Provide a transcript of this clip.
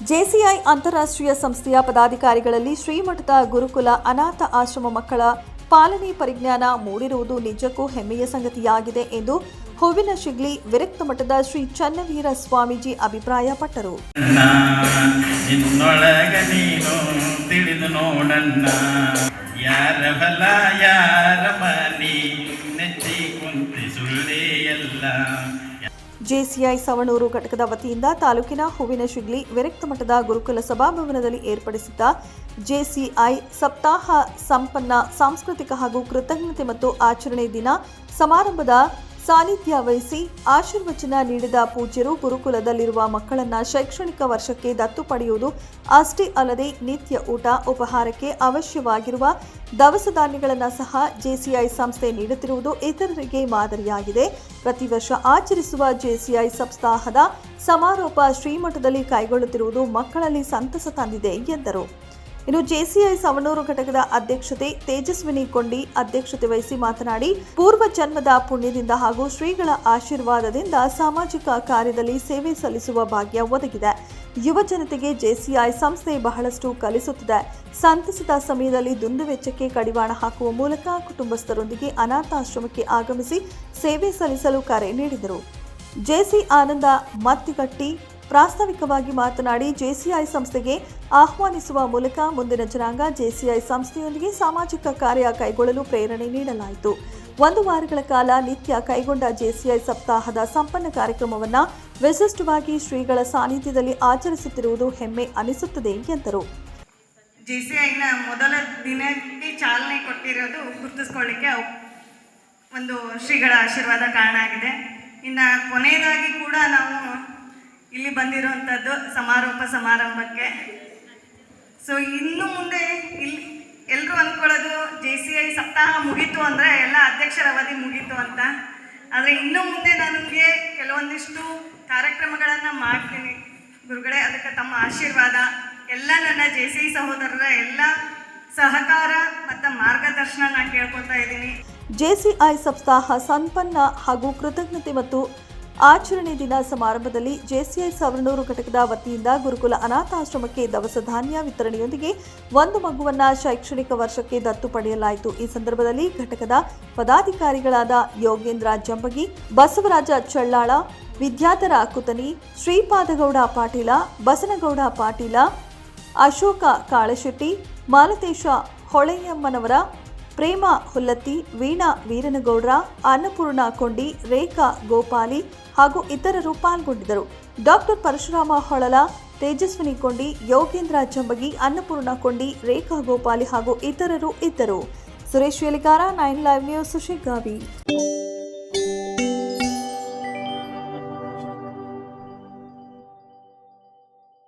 JCI ಅಂತಾರಾಷ್ಟ್ರೀಯ ಸಂಸ್ಥೆಯ ಪದಾಧಿಕಾರಿಗಳಲ್ಲಿ ಶ್ರೀಮಠದ ಗುರುಕುಲ ಅನಾಥ ಆಶ್ರಮ ಮಕ್ಕಳ ಪಾಲನೆ ಪರಿಜ್ಞಾನ ಮೂಡಿರುವುದು ನಿಜಕ್ಕೂ ಹೆಮ್ಮೆಯ ಸಂಗತಿಯಾಗಿದೆ ಎಂದು ಹೂವಿನ ಶಿಗ್ಲಿ ವಿರಕ್ತ ಮಠದ ಶ್ರೀ ಚನ್ನವೀರ ಸ್ವಾಮೀಜಿ ಅಭಿಪ್ರಾಯಪಟ್ಟರು. ಜೆಸಿಐ ಸವಣೂರು ಘಟಕದ ವತಿಯಿಂದ ತಾಲೂಕಿನ ಹೂವಿನ ಶಿಗ್ಲಿ ವಿರಕ್ತ ಮಠದ ಗುರುಕುಲ ಸಭಾಭವನದಲ್ಲಿ ಏರ್ಪಡಿಸಿದ್ದ ಜೆಸಿಐ ಸಪ್ತಾಹ ಸಂಪನ್ನ ಸಾಂಸ್ಕೃತಿಕ ಹಾಗೂ ಕೃತಜ್ಞತೆ ಮತ್ತು ಆಚರಣೆ ದಿನ ಸಮಾರಂಭದ ಸಾನ್ನಿಧ್ಯ ವಹಿಸಿ ಆಶೀರ್ವಚನ ನೀಡಿದ ಪೂಜ್ಯರು ಗುರುಕುಲದಲ್ಲಿರುವ ಮಕ್ಕಳನ್ನ ಶೈಕ್ಷಣಿಕ ವರ್ಷಕ್ಕೆ ದತ್ತು ಪಡೆಯುವುದು ಅಷ್ಟೇ ಅಲ್ಲದೆ ನಿತ್ಯ ಊಟ, ಉಪಹಾರಕ್ಕೆ ಅವಶ್ಯವಾಗಿರುವ ದವಸ ಧಾನ್ಯಗಳನ್ನು ಸಹ ಜೆಸಿಐ ಸಂಸ್ಥೆ ನೀಡುತ್ತಿರುವುದು ಇತರರಿಗೆ ಮಾದರಿಯಾಗಿದೆ. ಪ್ರತಿ ವರ್ಷ ಆಚರಿಸುವ ಜೆಸಿಐ ಸಪ್ತಾಹದ ಸಮಾರೋಪ ಶ್ರೀಮಠದಲ್ಲಿ ಕೈಗೊಳ್ಳುತ್ತಿರುವುದು ಮಕ್ಕಳಲ್ಲಿ ಸಂತಸ ತಂದಿದೆ ಎಂದರು. ಇನ್ನು ಜೆಸಿಐ ಸವಣೂರು ಘಟಕದ ಅಧ್ಯಕ್ಷತೆ ತೇಜಸ್ವಿನಿ ಕೊಂಡಿ ಅಧ್ಯಕ್ಷತೆ ವಹಿಸಿ ಮಾತನಾಡಿ, ಪೂರ್ವ ಜನ್ಮದ ಪುಣ್ಯದಿಂದ ಹಾಗೂ ಶ್ರೀಗಳ ಆಶೀರ್ವಾದದಿಂದ ಸಾಮಾಜಿಕ ಕಾರ್ಯದಲ್ಲಿ ಸೇವೆ ಸಲ್ಲಿಸುವ ಭಾಗ್ಯ ಒದಗಿದೆ. ಯುವ ಜನತೆಗೆ ಜೆಸಿಐ ಸಂಸ್ಥೆ ಬಹಳಷ್ಟು ಕಲಿಸುತ್ತಿದೆ. ಸಂತಸದ ಸಮಯದಲ್ಲಿ ದುಂದುವೆಚ್ಚಕ್ಕೆ ಕಡಿವಾಣ ಹಾಕುವ ಮೂಲಕ ಕುಟುಂಬಸ್ಥರೊಂದಿಗೆ ಅನಾಥಾಶ್ರಮಕ್ಕೆ ಆಗಮಿಸಿ ಸೇವೆ ಸಲ್ಲಿಸಲು ಕರೆ ನೀಡಿದರು. ಜೆಸಿ ಆನಂದ ಮತ್ತಿಗಟ್ಟಿ ಪ್ರಾಸ್ತಾವಿಕವಾಗಿ ಮಾತನಾಡಿ ಜೆಸಿಐ ಸಂಸ್ಥೆಗೆ ಆಹ್ವಾನಿಸುವ ಮೂಲಕ ಮುಂದಿನ ಜನಾಂಗ ಜೆಸಿಐ ಸಂಸ್ಥೆಯೊಂದಿಗೆ ಸಾಮಾಜಿಕ ಕಾರ್ಯ ಕೈಗೊಳ್ಳಲು ಪ್ರೇರಣೆ ನೀಡಲಾಯಿತು. ಒಂದು ವಾರಗಳ ಕಾಲ ನಿತ್ಯ ಕೈಗೊಂಡ ಜೆಸಿಐ ಸಪ್ತಾಹದ ಸಂಪನ್ನ ಕಾರ್ಯಕ್ರಮವನ್ನು ವಿಶಿಷ್ಟವಾಗಿ ಶ್ರೀಗಳ ಸಾನ್ನಿಧ್ಯದಲ್ಲಿ ಆಚರಿಸುತ್ತಿರುವುದು ಹೆಮ್ಮೆ ಅನಿಸುತ್ತದೆ ಎಂದರು. ಜೆಸಿಐನ ಮೊದಲ ದಿನಕ್ಕೆ ಚಾಲನೆ ಕೊಟ್ಟಿರೋದು ಗುರುತಿಸ್ಕೊಳ್ಳಿಕ್ಕೆ ಒಂದು ಶ್ರೀಗಳ ಆಶೀರ್ವಾದ ಕಾರಣ ಆಗಿದೆ. ಇನ್ನು ಕೊನೆಯದಾಗಿ ಕೂಡ ನಾವು ಇಲ್ಲಿ ಬಂದಿರುವಂಥದ್ದು ಸಮಾರೋಪ ಸಮಾರಂಭಕ್ಕೆ. ಸೊ ಇನ್ನು ಮುಂದೆ ಇಲ್ಲಿ ಎಲ್ಲರೂ ಅಂದ್ಕೊಳ್ಳೋದು ಜೆ ಸಿ ಐ ಸಪ್ತಾಹ ಮುಗೀತು ಅಂದರೆ ಎಲ್ಲ ಅಧ್ಯಕ್ಷರ ಅವಧಿ ಮುಗೀತು ಅಂತ. ಆದರೆ ಇನ್ನು ಮುಂದೆ ನನಗೆ ಕೆಲವೊಂದಿಷ್ಟು ಕಾರ್ಯಕ್ರಮಗಳನ್ನು ಮಾಡ್ತೀನಿ. ಗುರುಗಳೇ, ಅದಕ್ಕೆ ತಮ್ಮ ಆಶೀರ್ವಾದ, ಎಲ್ಲ ನನ್ನ ಜೆ ಸಿ ಐ ಸಹೋದರರ ಎಲ್ಲ ಸಹಕಾರ ಮತ್ತು ಮಾರ್ಗದರ್ಶನ ನಾನು ಕೇಳ್ಕೊತಾ ಇದ್ದೀನಿ. ಜೆಸಿಐ ಸಪ್ತಾಹ ಸಂಪನ್ನ ಹಾಗೂ ಕೃತಜ್ಞತೆ ಮತ್ತು ಆಚರಣೆ ದಿನ ಸಮಾರಂಭದಲ್ಲಿ ಜೆಸಿಐ ಸವರ್ಣೂರು ಘಟಕದ ವತಿಯಿಂದ ಗುರುಕುಲ ಅನಾಥಾಶ್ರಮಕ್ಕೆ ದವಸ ಧಾನ್ಯ ವಿತರಣೆಯೊಂದಿಗೆ ಒಂದು ಮಗುವನ್ನ ಶೈಕ್ಷಣಿಕ ವರ್ಷಕ್ಕೆ ದತ್ತು ಪಡೆಯಲಾಯಿತು. ಈ ಸಂದರ್ಭದಲ್ಲಿ ಘಟಕದ ಪದಾಧಿಕಾರಿಗಳಾದ ಯೋಗೇಂದ್ರ ಜಂಬಗಿ, ಬಸವರಾಜ ಚಳ್ಳಾಳ, ವಿದ್ಯಾಧರ ಕುತನಿ, ಶ್ರೀಪಾದಗೌಡ ಪಾಟೀಲ, ಬಸನಗೌಡ ಪಾಟೀಲ, ಅಶೋಕ ಕಾಳಶೆಟ್ಟಿ, ಮಾಲತೇಶ ಹೊಳೆಯಮ್ಮನವರ ಪ್ರೇಮ ಹುಲ್ಲತ್ತಿ, ವೀಣಾ ವೀರನಗೌಡ್ರ, ಅನ್ನಪೂರ್ಣ ಕೊಂಡಿ, ರೇಖಾ ಗೋಪಾಲಿ ಹಾಗೂ ಇತರರು ಪಾಲ್ಗೊಂಡಿದ್ದರು. ಡಾಕ್ಟರ್ ಪರಶುರಾಮ ಹೊಳಲ, ತೇಜಸ್ವಿನಿ ಕೊಂಡಿ, ಯೋಗೇಂದ್ರ ಚಂಬಗಿ ಅನ್ನಪೂರ್ಣ ಕೊಂಡಿ, ರೇಖಾ ಗೋಪಾಲಿ ಹಾಗೂ ಇತರರು ಇದ್ದರು. Suresh Velikara nine live news Shiggavi